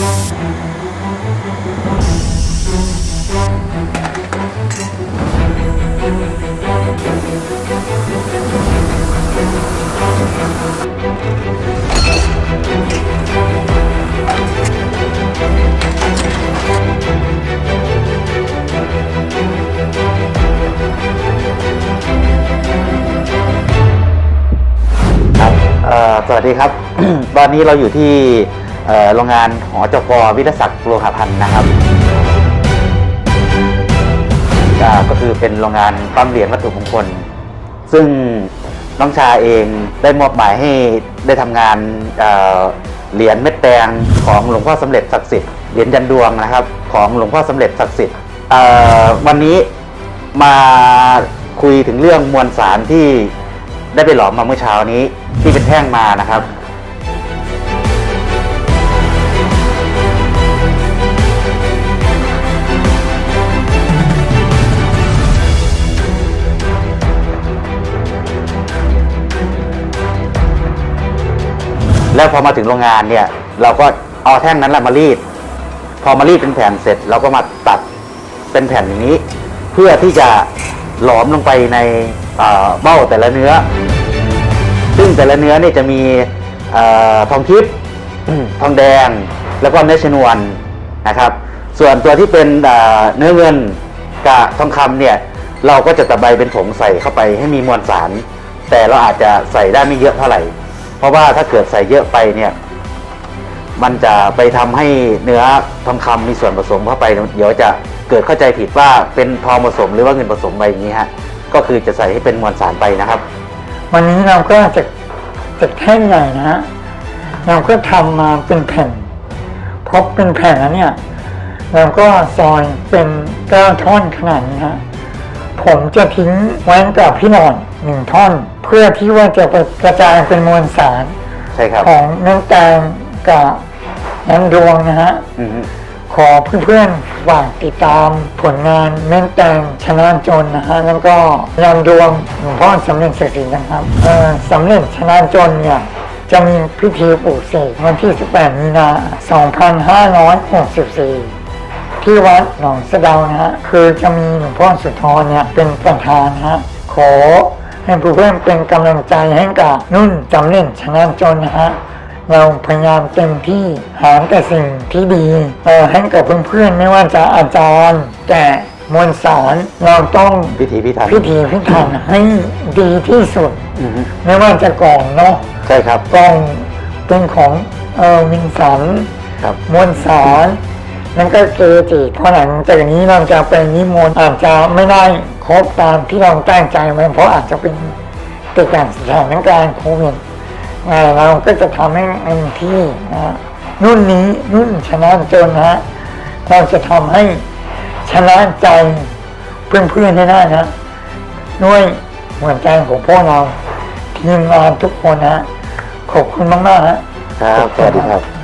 ครับ สวัสดีครับ ตอนนี้เราอยู่ที่ โรงงานหอจกวิทยาศักดิ์โลหะพันธ์นะครับก็คือเป็นโรงงานปั๊มเหรียญวัตถุมงคล ซึ่งน้องชาเองได้มอบหมายให้ได้ทำงานเหรียญเม็ดแดงของหลวงพ่อสำเร็จศักดิ์สิทธิ์เหรียญยันดวงนะครับ ของหลวงพ่อสำเร็จศักดิ์สิทธิ์วันนี้มาคุยถึงเรื่องมวลสารที่ได้ไปหลอมมาเมื่อเช้านี้ที่เป็นแท่งมานะครับ แล้วพอมาถึงโรงงานเนี่ย เราก็เอาแท่งนั้นแหละมารีด พอมารีดเป็นแผ่นเสร็จ เราก็มาตัดเป็นแผ่นอย่างนี้ เพื่อที่จะหลอมลงไปในเบ้าแต่ละเนื้อ ซึ่งแต่ละเนื้อเนี่ยจะมีอทองทิพย์ทองแดงแล้วก็เนื้อชนวนนะครับ ส่วนตัวที่เป็นเอ่อเนื้อเงินกับทองคำเนี่ยเราก็จะตะไบเป็นผงใส่เข้าไปให้มีมวลสาร แต่เราอาจจะใส่ได้ไม่เยอะเท่าไหร่ เพราะว่าถ้าเกิดใส่เยอะไปเนี่ยมันจะไปทำให้เนื้อทองคำมีส่วนผสมเข้าไป เดี๋ยวจะเกิดเข้าใจผิดว่าเป็นทองผสมหรือว่าเงินผสมไปอย่างนี้ฮะก็คือจะใส่ให้เป็นมวลสารไปนะครับ วันนี้เราก็จะจะแท่งใหญ่นะฮะเราก็ทำมาเป็นแผ่นพบเป็นแผ่นแล้วเนี่ยเราก็ซอยเป็นเก้าท่อนขนาดนี้ฮะผมจะทิ้งไว้กับพี่หน่อยหนึ่งท่อน พื่อที่ว่าจะไปกระจายเป็นมวลสารใช่ครับของน้ำตาลกับน้ำดวงนะฮะอือฮึขอเพื่อนๆฝากติดตามผลงานแม่นแตงชนะจนนะฮะแล้วก็ยามดวงหลวงพ่อสำเร็จศักดิ์สิทธิ์นะครับเอ่อสำเร็จชนะจนเนี่ยจะมีพิธีปลูกเสกวันที่ 18 มีนา 2564 ที่วัดหนองสะเดานะฮะคือจะมีหลวงพ่อสุธรเนี่ยเป็นประธานนะฮะขอ ให้เพื่อนๆเป็นกำลังใจให้กับนุ่นสำเร็จชนะจนนะฮะเราพยายามเต็มที่หาแต่สิ่งที่ดีเอ่อให้กับเพื่อนๆไม่ว่าจะอาจารย์แต่มวลสารเราต้องพิธีพิธันพิธีพิถันให้ดีที่สุดอือฮึไม่ว่าจะกล่องเนาะใช่ครับกล่องเป็นของเออวินสันครับมวลสาร นั่นก็เกจิพอหลังจากนี้เราจะเป็นนิมนต์อาจจะไม่ได้ครบตามที่เราตั้งใจไว้เพราะอาจจะเป็นติดการสถานการณ์โควิดอ่าเราก็จะทำให้เต็มที่นะฮะรุ่นนี้รุ่นชนะจนนะฮะเราจะทำให้ชนะใจเพื่อนๆให้ได้นะด้วยหัวใจของพวกเราทีมงานทุกคนนะขอบคุณมากๆฮะครับสวัสดีครับ